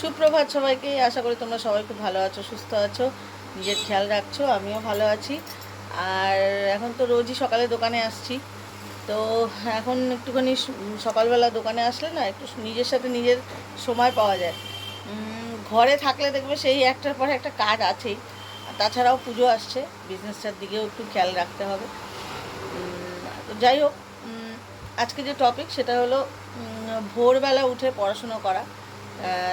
সুপ্রভাত সবাইকে, আশা করি তোমরা সবাই খুব ভালো আছো, সুস্থ আছো, নিজের খেয়াল রাখছো, আমিও ভালো আছি। আর এখন তো রোজই সকালে দোকানে আসছি। তো এখন একটুখানি সকালবেলা দোকানে আসলে না, একটু নিজের সাথে নিজের সময় পাওয়া যায়। ঘরে থাকলে দেখবে সেই একটার পর একটা কাজ আছেই। তাছাড়াও পুজো আসছে, বিজনেসটার দিকেও একটু খেয়াল রাখতে হবে। তো যাই হোক আজকে যে টপিক সেটা হলো ভোরবেলা উঠে পড়াশুনো করা।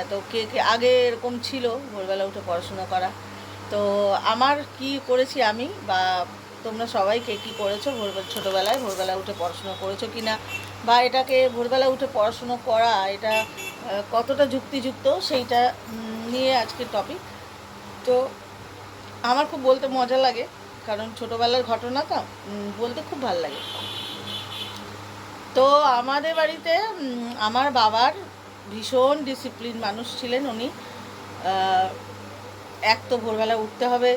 তো কে কে আগে এরকম ছিল ভোরবেলা উঠে পড়াশুনো করা। তো আমার কি করেছি আমি বা তোমরা সবাই কে কী করেছ ভোরবেলা ছোটোবেলায় ভোরবেলা উঠে পড়াশুনো করেছ কি না বা এটাকে ভোরবেলা উঠে পড়াশুনো করা, এটা কতটা যুক্তিযুক্ত সেইটা নিয়ে আজকের টপিক তো আমার খুব বলতে মজা লাগে, কারণ ছোটোবেলার ঘটনা তো বলতে খুব ভালো লাগে। তো আমাদের বাড়িতে আমার বাবার ভীষণ ডিসিপ্লিন মানুষ ছিলেন উনি। এক তো ভোরবেলা উঠতে হবে,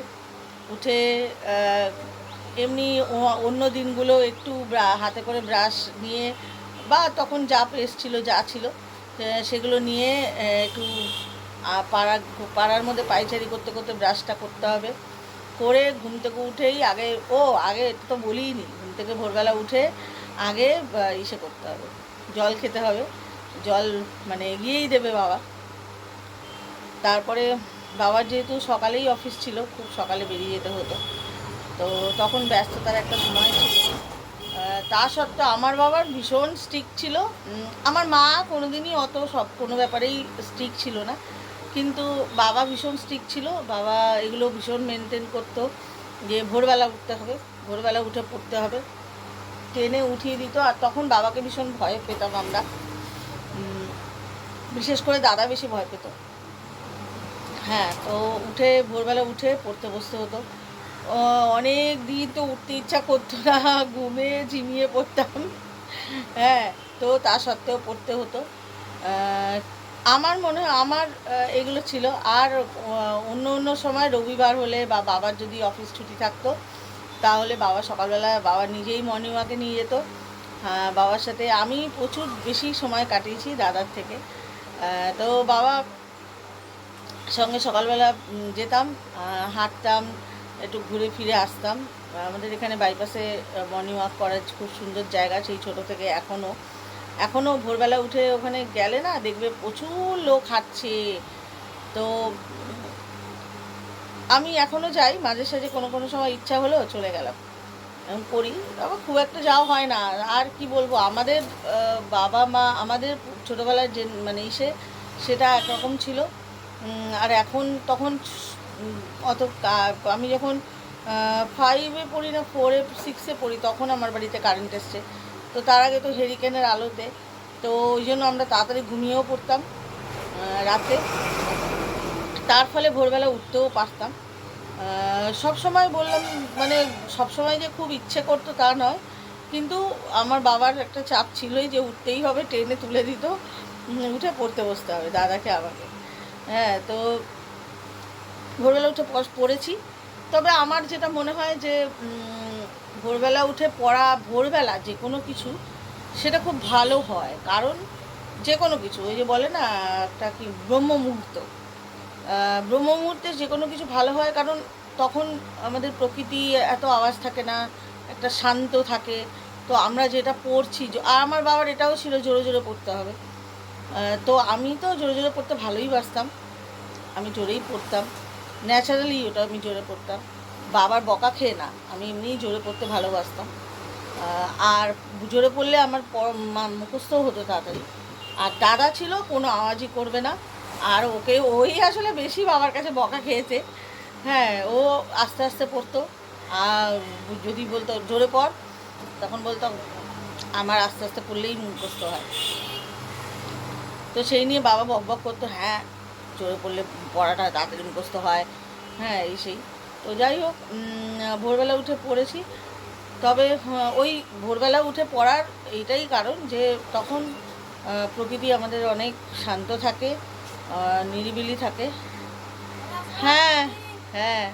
উঠে এমনি অন্য দিনগুলো একটু হাতে করে ব্রাশ নিয়ে বা তখন যা পেস্ট ছিল, যা ছিল সেগুলো নিয়ে একটু পাড়া, পাড়ার মধ্যে পাইচারি করতে করতে ব্রাশটা করতে হবে। করে ঘুম থেকে উঠেই আগে, ও আগে এটা তো বলিই নি ঘুম থেকে ভোরবেলা উঠে আগে ইসে করতে হবে। জল খেতে হবে। জল মানে এগিয়েই দেবে বাবা। তারপরে বাবার যেহেতু সকালেই অফিস ছিল, খুব সকালে বেরিয়ে যেতে হতো। তো তখন ব্যস্ততার একটা সময় ছিল। তা সত্ত্বেও আমার বাবার ভীষণ স্ট্রিক ছিল। আমার মা কোনোদিনই অত সব, কোনো ব্যাপারেই স্ট্রিক ছিল না। কিন্তু বাবা ভীষণ স্ট্রিক ছিল। বাবা এগুলো ভীষণ মেনটেন করতো যে ভোরবেলা উঠতে হবে, ভোরবেলা উঠে পড়তে হবে। ট্রেনে উঠিয়ে দিত। আর তখন বাবাকে ভীষণ ভয় পেতাম আমরা। বিশেষ করে দাদা বেশি ভয় পেত। হ্যাঁ তো উঠে ভোরবেলা উঠে পড়তে বসতে হতো। অনেক দিন তো উঠতে ইচ্ছা করতো না ঘুমে ঝিমিয়ে পড়তাম। হ্যাঁ তো তা সত্ত্বেও পড়তে হতো। আমার মনে হয় আমার এগুলো ছিল। আর অন্য অন্য সময় রবিবার হলে বা বাবার যদি অফিস ছুটি থাকতো তাহলে বাবা সকালবেলা বাবা নিজেই মর্নিং ওয়াকে নিয়ে যেত। হ্যাঁ, বাবার সাথে আমি প্রচুর বেশি সময় কাটিয়েছি দাদার থেকে। তো বাবা সঙ্গে সকালবেলা যেতাম হাঁটতাম, একটু ঘুরে ফিরে আসতাম। আমাদের এখানে বাইপাসে মর্নিং ওয়াক করার খুব সুন্দর জায়গা সেই ছোট থেকে এখনও এখনও ভোরবেলা উঠে ওখানে গেলে না, দেখবে প্রচুর লোক হাঁটছে। তো আমি এখনও যাই, মাঝে সাঝে কোনো কোনো সময় ইচ্ছা হলেও চলে গেলাম। এরকম করি। আবার খুব একটা যাওয়া হয় না। আর কি বলব, আমাদের বাবা মা, আমাদের ছোটোবেলার যে মানে ইসে, সেটা একরকম ছিল। আর এখন তখন অত আমি যখন ফাইভে পড়ি না ফোরে সিক্সে পড়ি, তখন আমার বাড়িতে কারেন্ট এসছে। তো তার আগে তো হেরিকেনের আলোতে। তো ওই জন্য আমরা তাড়াতাড়ি ঘুমিয়েও পড়তাম রাতে। তার ফলে ভোরবেলা উঠতেও পারতাম। সব সময় বললাম মানে সব সময় যে খুব ইচ্ছে করতো তা নয়। কিন্তু আমার বাবার একটা চাপ ছিলই যে উঠতেই হবে, ট্রেনে তুলে দিত উঠে পড়তে বসতে হবে দাদাকে আমাকে। হ্যাঁ তো ভোরবেলা উঠে পড়- পড়েছি। তবে আমার যেটা মনে হয় যে ভোরবেলা উঠে পড়া, ভোরবেলা যে কোনো কিছু, সেটা খুব ভালো হয়। কারণ যে কোনো কিছু, ওই যে বলে না, একটা কি ব্রহ্ম মুহূর্ত। ব্রহ্ম মুহূর্তে যে কোনো কিছু ভালো হয়, কারণ তখন আমাদের প্রকৃতি এত আওয়াজ থাকে না একটা শান্ত থাকে। তো আমরা যেটা পড়ছি আর আমার বাবার এটাও ছিল জোরে জোরে পড়তে হবে। তো আমি তো জোরে জোরে পড়তে ভালোই বাসতাম। আমি জোরেই পড়তাম। ন্যাচারালি ওটা আমি জোরে পড়তাম। বাবার বকা খেয়ে না, আমি এমনিই জোরে পড়তে ভালোবাসতাম। আর জোরে পড়লে আমার প- মা- মুখস্থও হতো তাড়াতাড়ি। আর দাদা ছিল, কোনো আওয়াজই করবে না। আর ওকে, ওই আসলে বেশি বাবার কাছে বকা খেয়েছে। হ্যাঁ ও আস্তে আস্তে পড়তো। আর যদি বলতো, জোরে পড়, তখন বলতো, আমার আস্তে আস্তে পড়লেই মুখস্থ হয়। তো সেই নিয়ে বাবা বক বক করতো হ্যাঁ জোরে পড়লে পড়াটা তাড়াতাড়ি মুখস্থ হয়। হ্যাঁ এই সেই। তো যাই হোক ভোরবেলা উঠে পড়েছি। তবে ওই ভোরবেলা উঠে পড়ার এইটাই কারণ যে, তখন প্রকৃতি আমাদের অনেক শান্ত থাকে নিরিবিলি থাকে। হ্যাঁ হ্যাঁ।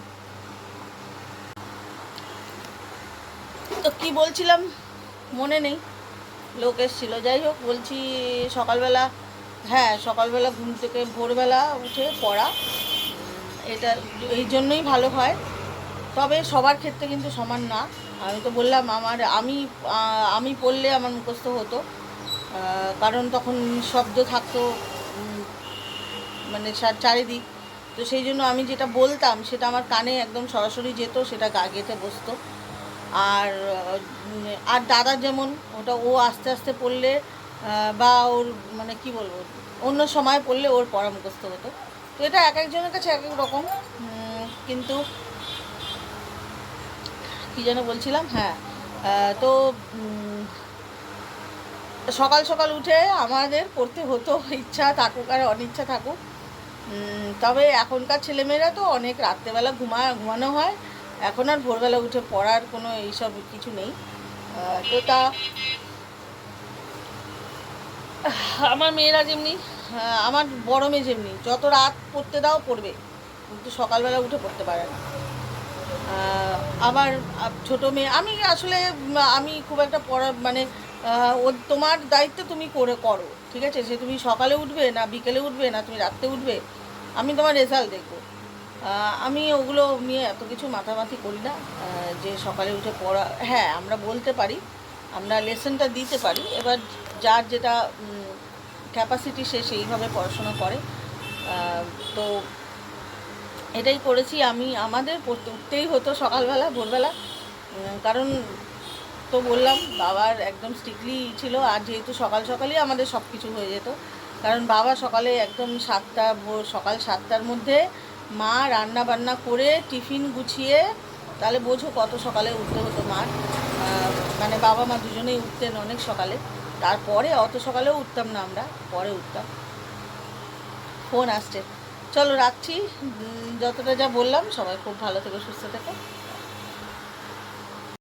তো কি বলছিলাম? মনে নেই। লোক এসেছিল। যাই হোক, বলছি সকালবেলা হ্যাঁ সকালবেলা ঘুম থেকে ভোরবেলা উঠে পড়া। এটা এই জন্যই ভালো হয়। তবে সবার ক্ষেত্রে কিন্তু সমান না। আমি তো বললাম, আমার, আমি আমি পড়লে আমার মুখস্থ হতো। কারণ তখন শব্দ থাকতো মানে চারিদিক। তো সেই জন্য আমি যেটা বলতাম, সেটা আমার কানে একদম সরাসরি যেত, সেটা গা গেতে বসতো। আর আর দাদা যেমন, ওটা ও আস্তে আস্তে পড়লে বা ওর মানে কি বলব, অন্য সময় পড়লে ওর পড়া মুখস্থ হতো। তো এটা এক একজনের কাছে এক এক রকম কিন্তু কি যেন বলছিলাম? হ্যাঁ তো সকাল সকাল উঠে আমাদের পড়তে হতো, ইচ্ছা থাকুক আর অনিচ্ছা থাকুক। তবে এখনকার ছেলেমেয়েরা তো অনেক রাত্রেবেলা ঘুমা, ঘুমানো হয়। এখন আর ভোরবেলা উঠে পড়ার কোনো এইসব কিছু নেই। তো তা আমার মেয়েরা যেমনি আমার বড় মেয়ে যেমনি, যত রাত পড়তে দাও পড়বে, কিন্তু সকালবেলা উঠে পড়তে পারে না। আমার ছোট মেয়ে, আমি আসলে, আমি খুব একটা পড়া মানে ও তোমার দায়িত্ব তুমি করে করো, ঠিক আছে? সে তুমি সকালে উঠবে না বিকেলে উঠবে না তুমি রাত্রে উঠবে, আমি তোমার রেজাল্ট দেখব। আমি ওগুলো নিয়ে এত কিছু মাথামাথি করি না যে সকালে উঠে পড়া হ্যাঁ আমরা বলতে পারি, আমরা লেসনটা দিতে পারি, এবার যার যেটা ক্যাপাসিটি সে সেইভাবে পড়াশোনা করে। তো এটাই করেছি আমি, আমাদের পড়তে উঠতেই হতো সকালবেলা, ভোরবেলা কারণ তো বললাম, বাবার একদম স্ট্রিক্টলি ছিল, আর যেহেতু সকাল সকালই আমাদের সব কিছু হয়ে যেত, কারণ বাবা সকালে একদম সাতটা, ভোর সকাল সাতটার মধ্যে মা রান্না বান্না করে টিফিন গুছিয়ে, তাহলে বোঝো কত সকালে উঠতে হতো মার। মানে বাবা মা দুজনেই উঠতেন অনেক সকালে। তারপরে অত সকালেও উঠতাম না আমরা, পরে উঠতাম। ফোন আসছে। চলো রাখছি। যতটা যা বললাম, সবাই খুব ভালো থেকে, সুস্থ থেকো।